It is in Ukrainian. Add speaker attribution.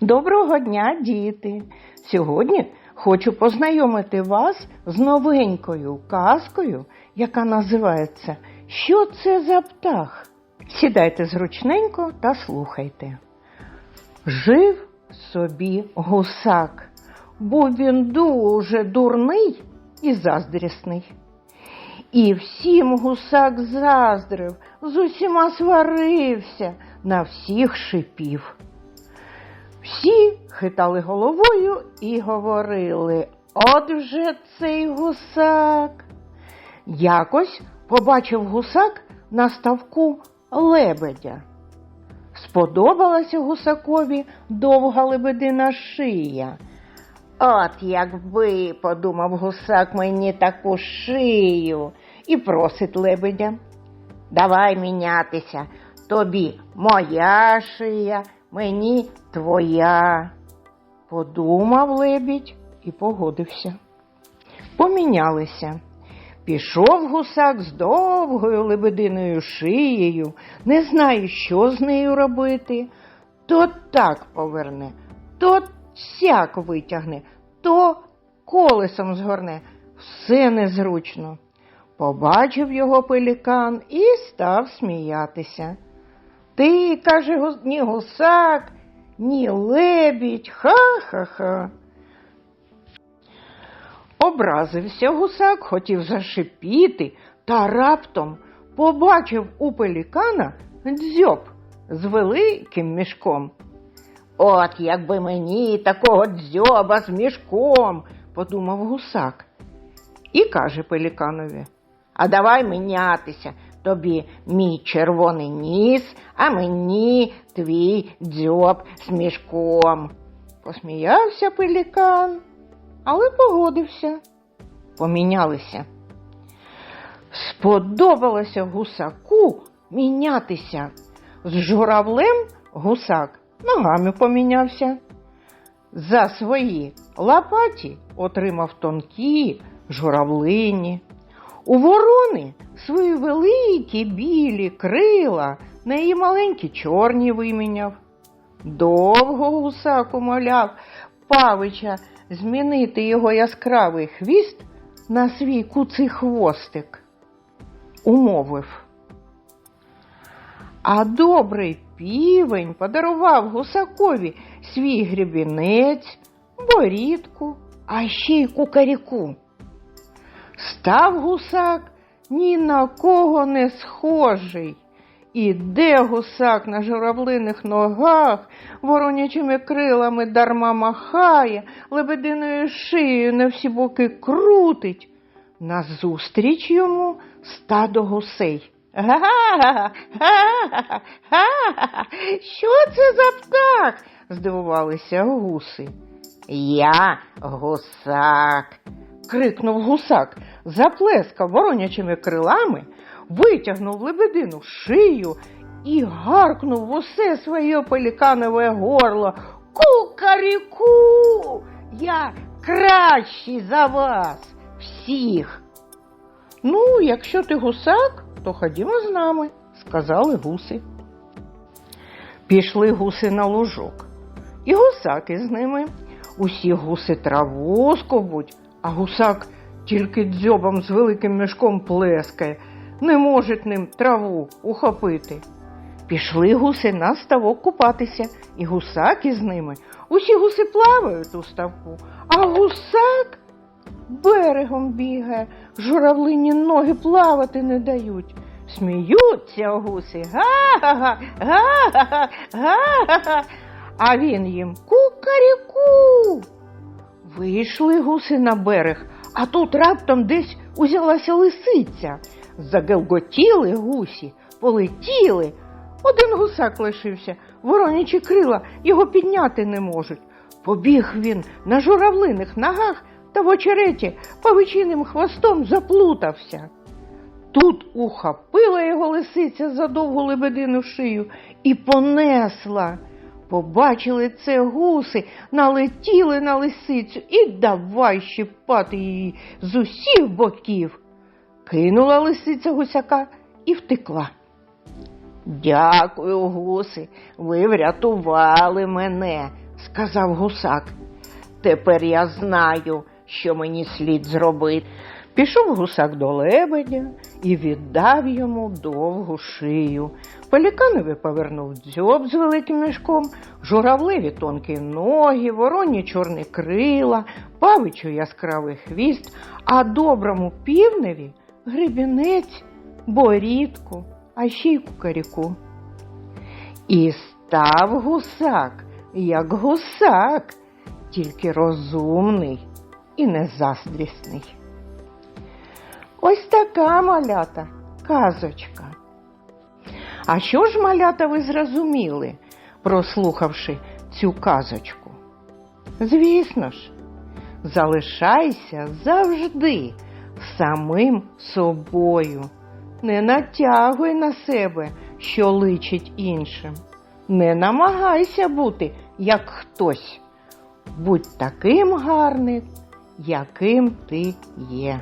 Speaker 1: Доброго дня, діти! Сьогодні хочу познайомити вас з новенькою казкою, яка називається Що це за птах? Сідайте зручненько та слухайте. Жив собі гусак, був він дуже дурний і заздрісний. І всім гусак заздрив, з усіма сварився, на всіх шипів. Всі хитали головою і говорили, от вже цей гусак. Якось побачив гусак на ставку лебедя. Сподобалася гусакові довга лебедина шия. От якби, подумав гусак, мені таку шию і просить лебедя. Давай мінятися, тобі моя шия, мені твоя. Подумав лебідь і погодився. Помінялися. Пішов гусак з довгою лебединою шиєю, не знає, що з нею робити. То так поверне, то сяк витягне, то колесом згорне. Все незручно. Побачив його пелікан і став сміятися. Ти, каже, ні гусак, ні лебідь, ха-ха-ха. Образився гусак, хотів зашипіти, та раптом побачив у пелікана дзьоб з великим мішком. От якби мені такого дзьоба з мішком, подумав гусак. І каже пеліканові, а давай мінятися. Тобі мій червоний ніс, а мені твій дзьоб з мішком. Посміявся пелікан, але погодився. Помінялися. Сподобалося гусаку мінятися. З журавлем гусак ногами помінявся. За свої лопаті отримав тонкі журавлині. У ворони свої великі білі крила на її маленькі чорні виміняв. Довго гусак умоляв павича змінити його яскравий хвіст на свій куций хвостик. Умовив. А добрий півень подарував гусакові свій гребінець, борідку, а ще й кукаріку. Став гусак ні на кого не схожий. Іде гусак на журавлиних ногах, воронячими крилами дарма махає, лебединою шиєю на всі боки крутить. Назустріч йому стадо гусей. Га-га-га. Що це за птах? здивувалися гуси. Я гусак, крикнув гусак, заплескав воронячими крилами, витягнув лебедину шию і гаркнув усе своє пеліканове горло. Кукаріку! Я кращий за вас всіх. Ну, якщо ти гусак, то ходімо з нами, сказали гуси. Пішли гуси на лужок, і гусак із ними. Усі гуси траву скобуть, а гусак тільки дзьобом з великим мішком плескає, не може ним траву ухопити. Пішли гуси на ставок купатися, і гусак із ними. Усі гуси плавають у ставку, а гусак берегом бігає, журавлині ноги плавати не дають. Сміються гуси. Га-га-га, га-га-га, га-га-га. А він їм кукаріку. Вийшли гуси на берег, а тут раптом десь узялася лисиця. Загелготіли гусі, полетіли. Один гусак лишився, воронячі крила його підняти не можуть. Побіг він на журавлиних ногах та в очереті павичиним хвостом заплутався. Тут ухопила його лисиця за довгу лебедину шию і понесла. Побачили це гуси, налетіли на лисицю і давай щипати її з усіх боків. Кинула лисиця гусяка і втекла. Дякую, гуси, ви врятували мене, сказав гусак. Тепер я знаю, що мені слід зробити. Пішов гусак до лебедя і віддав йому довгу шию. Пеліканові повернув дзьоб з великим мішком, журавлеві тонкі ноги, вороні чорні крила, павичу яскравий хвіст, а доброму півневі гребінець, борідку, а ще й кукаріку. І став гусак, як гусак, тільки розумний і незаздрісний. Ось така малята казочка. А що ж, малята, ви зрозуміли, прослухавши цю казочку? Звісно ж, залишайся завжди самим собою. Не натягуй на себе, що личить іншим. Не намагайся бути як хтось. Будь таким гарним, яким ти є.